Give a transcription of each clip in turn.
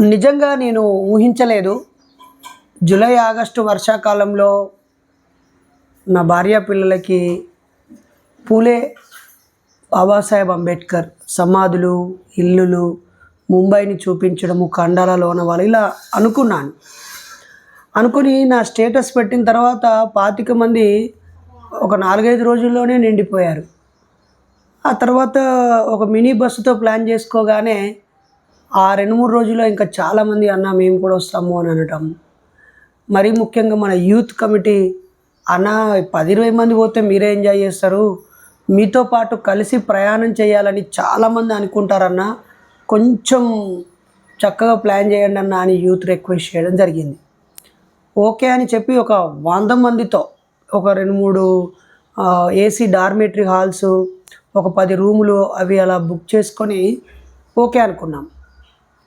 నిజంగా నేను ఊహించలేదు. జూలై ఆగస్టు వర్షాకాలంలో నా భార్య పిల్లలకి పూలే బాబాసాహెబ్ అంబేద్కర్ సమాధులు ఇల్లులు ముంబైని చూపించడము కండాల వాళ్ళు ఇలా అనుకున్నాను. అనుకుని నా స్టేటస్ పెట్టిన తర్వాత పాతిక మంది ఒక నాలుగైదు రోజుల్లోనే నిండిపోయారు. ఆ తర్వాత ఒక మినీ బస్సుతో ప్లాన్ చేసుకోగానే ఆ రెండు మూడు రోజుల్లో ఇంకా చాలామంది అన్న మేము కూడా వస్తాము అని అనటం. మరీ ముఖ్యంగా మన యూత్ కమిటీ అన్న పది ఇరవై మంది పోతే మీరే ఎంజాయ్ చేస్తారు. మీతో పాటు కలిసి ప్రయాణం చేయాలని చాలామంది అనుకుంటారన్న కొంచెం చక్కగా ప్లాన్ చేయండి అన్న అని యూత్ రిక్వెస్ట్ చేయడం జరిగింది. ఓకే అని చెప్పి ఒక వంద మందితో ఒక రెండు మూడు ఏసీ డార్మేటరీ హాల్స్ ఒక పది రూములు అవి అలా బుక్ చేసుకొని ఓకే అనుకున్నాం.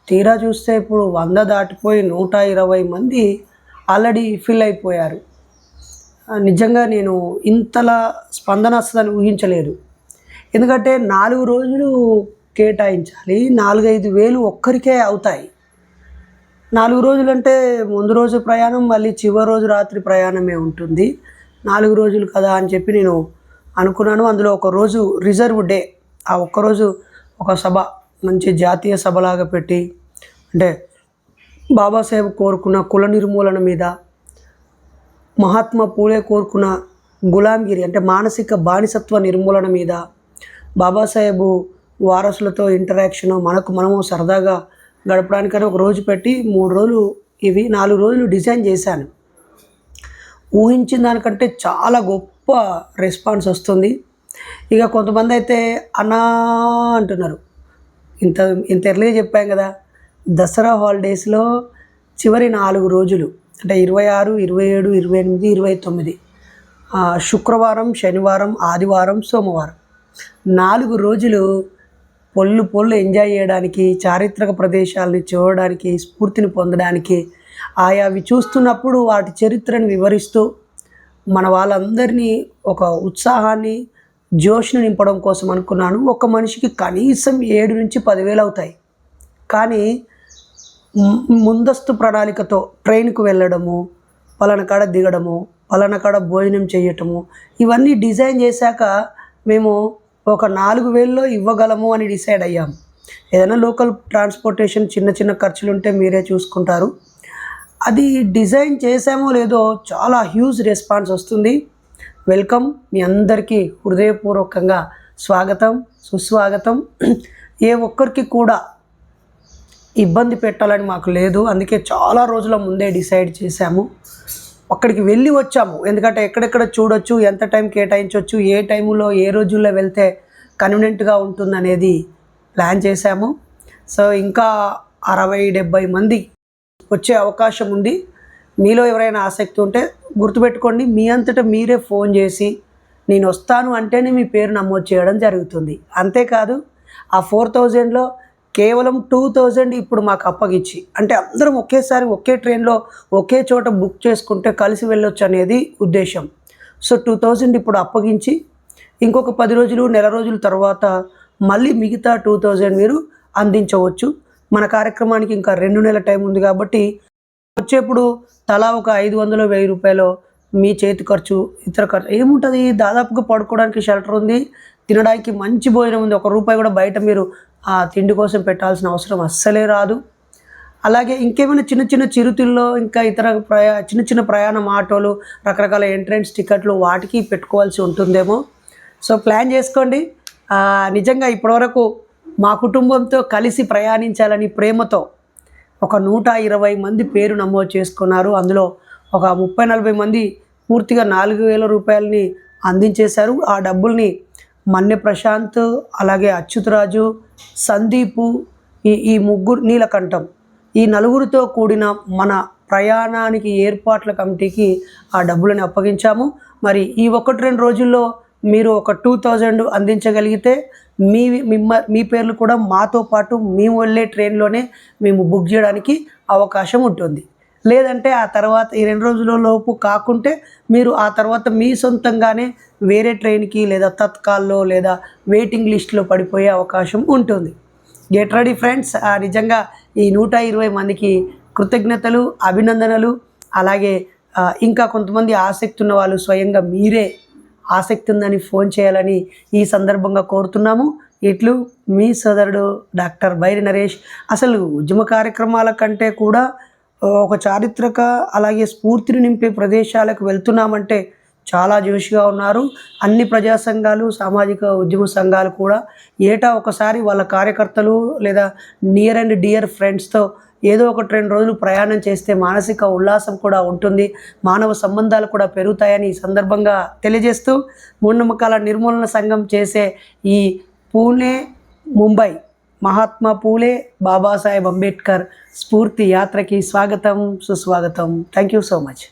తీరా చూస్తే ఇప్పుడు వంద దాటిపోయి నూట ఇరవై మంది ఆల్రెడీ ఫిల్ అయిపోయారు. నిజంగా నేను ఇంతలా స్పందన వస్తుందని ఊహించలేదు. ఎందుకంటే నాలుగు రోజులు కేటాయించాలి నాలుగైదు వేలు ఒక్కరికే అవుతాయి. నాలుగు రోజులు అంటే ముందు రోజు ప్రయాణం మళ్ళీ చివరి రోజు రాత్రి ప్రయాణమే ఉంటుంది. నాలుగు రోజులు కదా అని చెప్పి నేను అనుకున్నాను. అందులో ఒక రోజు రిజర్వ్ డే ఆ ఒక్కరోజు ఒక సభ మంచి జాతీయ సభలాగా పెట్టి అంటే బాబాసాహెబ్ కోరుకున్న కుల నిర్మూలన మీద మహాత్మా పూలే కోరుకున్న గులాంగిరి అంటే మానసిక బానిసత్వ నిర్మూలన మీద బాబాసాహెబు వారసులతో ఇంటరాక్షన్ మనకు మనము సరదాగా గడపడానికని ఒక రోజు పెట్టి మూడు రోజులు ఇవి నాలుగు రోజులు డిజైన్ చేశాను. ఊహించిన దానికంటే చాలా గొప్ప రెస్పాన్స్ వస్తుంది. ఇక కొంతమంది అయితే అన్నా అంటున్నారు. ఇంత ఇంత ఎర్లీగా చెప్పాం కదా. దసరా హాలిడేస్లో చివరి నాలుగు రోజులు అంటే ఇరవై ఆరు ఇరవై ఏడు ఇరవై ఎనిమిది ఇరవై తొమ్మిది. శుక్రవారం శనివారం ఆదివారం సోమవారం. నాలుగు రోజులు పొల్లు పొల్లు ఎంజాయ్ చేయడానికి చారిత్రక ప్రదేశాలని చూడడానికి స్ఫూర్తిని పొందడానికి ఆయా అవి చూస్తున్నప్పుడు వాటి చరిత్రను వివరిస్తూ మన వాళ్ళందరినీ ఒక ఉత్సాహాన్ని జోష్ని నింపడం కోసం అనుకున్నాను. ఒక మనిషికి కనీసం ఏడు నుంచి పదివేలు అవుతాయి. కానీ ముందస్తు ప్రణాళికతో ట్రైన్కు వెళ్ళడము పలానా కాడ దిగడము పలానా కాడ భోజనం చేయటము ఇవన్నీ డిజైన్ చేశాక మేము ఒక నాలుగు వేల్లో ఇవ్వగలము అని డిసైడ్ అయ్యాము ఏదైనా లోకల్ ట్రాన్స్పోర్టేషన్ చిన్న చిన్న ఖర్చులు ఉంటే మీరే చూసుకుంటారు. అది డిజైన్ చేసామో లేదో చాలా హ్యూజ్ రెస్పాన్స్ వస్తుంది. వెల్కమ్ మీ అందరికీ హృదయపూర్వకంగా స్వాగతం సుస్వాగతం. ఏ ఒక్కరికి కూడా ఇబ్బంది పెట్టాలని మాకు లేదు. అందుకే చాలా రోజుల ముందే డిసైడ్ చేశాము. అక్కడికి వెళ్ళి వచ్చాము. ఎందుకంటే ఎక్కడెక్కడ చూడొచ్చు ఎంత టైం కేటాయించవచ్చు ఏ టైంలో ఏ రోజుల్లో వెళ్తే కన్వీనెంట్గా ఉంటుంది అనేది ప్లాన్ చేశాము. సో ఇంకా అరవై డెబ్బై మంది వచ్చే అవకాశం ఉంది. మీలో ఎవరైనా ఆసక్తి ఉంటే గుర్తుపెట్టుకోండి మీ అంతటా మీరే ఫోన్ చేసి నేను వస్తాను అంటేనే మీ పేరు నమోదు చేయడం జరుగుతుంది. అంతేకాదు ఆ ఫోర్ థౌజండ్లో కేవలం టూ థౌజండ్ ఇప్పుడు మాకు అప్పగిచ్చి. అంటే అందరం ఒకేసారి ఒకే ట్రైన్లో ఒకే చోట బుక్ చేసుకుంటే కలిసి వెళ్ళొచ్చు అనేది ఉద్దేశం. సో టూ థౌజండ్ ఇప్పుడు అప్పగించి ఇంకొక పది రోజులు నెల రోజుల తర్వాత మళ్ళీ మిగతా టూ థౌజండ్ మీరు అందించవచ్చు. మన కార్యక్రమానికి ఇంకా రెండు నెలల టైం ఉంది కాబట్టి వచ్చేప్పుడు తలా ఒక ఐదు వందలు వెయ్యి రూపాయలు మీ చేతి ఖర్చు ఇతర ఖర్చు ఏముంటుంది? దాదాపుగా పడుకోవడానికి షెల్టర్ ఉంది తినడానికి మంచి భోజనం ఉంది. ఒక రూపాయి కూడా బయట మీరు ఆ తిండి కోసం పెట్టాల్సిన అవసరం అస్సలే రాదు. అలాగే ఇంకేమైనా చిన్న చిన్న చిరుతిల్లో ఇంకా ఇతర ప్రయా చిన్న చిన్న ప్రయాణం ఆటోలు రకరకాల ఎంట్రన్స్ టికెట్లు వాటికి పెట్టుకోవాల్సి ఉంటుందేమో. సో ప్లాన్ చేసుకోండి. నిజంగా ఇప్పటివరకు మా కుటుంబంతో కలిసి ప్రయాణించాలని ప్రేమతో ఒక నూట ఇరవై మంది పేరు నమోదు చేసుకున్నారు. అందులో ఒక ముప్పై నలభై మంది పూర్తిగా నాలుగు వేల రూపాయలని అందించేశారు. ఆ డబ్బుల్ని మన్నె ప్రశాంత్ అలాగే అచ్యుతరాజు సందీపు ఈ ఈ ముగ్గురు నీలకంఠం. ఈ నలుగురితో కూడిన మన ప్రయాణానికి ఏర్పాట్ల కమిటీకి ఆ డబ్బులను అప్పగించాము. మరి ఈ ఒకటి రెండు రోజుల్లో మీరు ఒక టూ థౌజండ్ అందించగలిగితే మీ మిమ్మ మీ పేర్లు కూడా మాతో పాటు మేము వెళ్ళే ట్రైన్లోనే మేము బుక్ చేయడానికి అవకాశం ఉంటుంది. లేదంటే ఆ తర్వాత ఈ రెండు రోజుల లోపు కాకుంటే మీరు ఆ తర్వాత మీ సొంతంగానే వేరే ట్రైన్కి లేదా తత్కాల్లో లేదా వెయిటింగ్ లిస్ట్లో పడిపోయే అవకాశం ఉంటుంది. Get ready friends. నిజంగా ఈ నూట ఇరవై మందికి కృతజ్ఞతలు అభినందనలు. అలాగే ఇంకా కొంతమంది ఆసక్తి ఉన్న వాళ్ళు స్వయంగా మీరే ఆసక్తి ఉందని ఫోన్ చేయాలని ఈ సందర్భంగా కోరుతున్నాము. ఇట్లు మీ సోదరుడు డాక్టర్ బైరి నరేష్. అసలు ఉద్యమ కార్యక్రమాల కంటే కూడా ఒక చారిత్రక అలాగే స్ఫూర్తిని నింపే ప్రదేశాలకు వెళ్తున్నామంటే చాలా జోషిగా ఉన్నారు. అన్ని ప్రజా సంఘాలు సామాజిక ఉద్యమ సంఘాలు కూడా ఏటా ఒకసారి వాళ్ళ కార్యకర్తలు లేదా నియర్ అండ్ డియర్ ఫ్రెండ్స్తో ఏదో ఒకటి రెండు రోజులు ప్రయాణం చేస్తే మానసిక ఉల్లాసం కూడా ఉంటుంది. మానవ సంబంధాలు కూడా పెరుగుతాయని ఈ సందర్భంగా తెలియజేస్తూ మూఢనమ్మకాల నిర్మూలన సంఘం చేసే ఈ పూణే ముంబై మహాత్మా పూలే బాబాసాహెబ్ అంబేద్కర్ స్ఫూర్తి యాత్రకి స్వాగతం సుస్వాగతం థ్యాంక్ యూ సో మచ్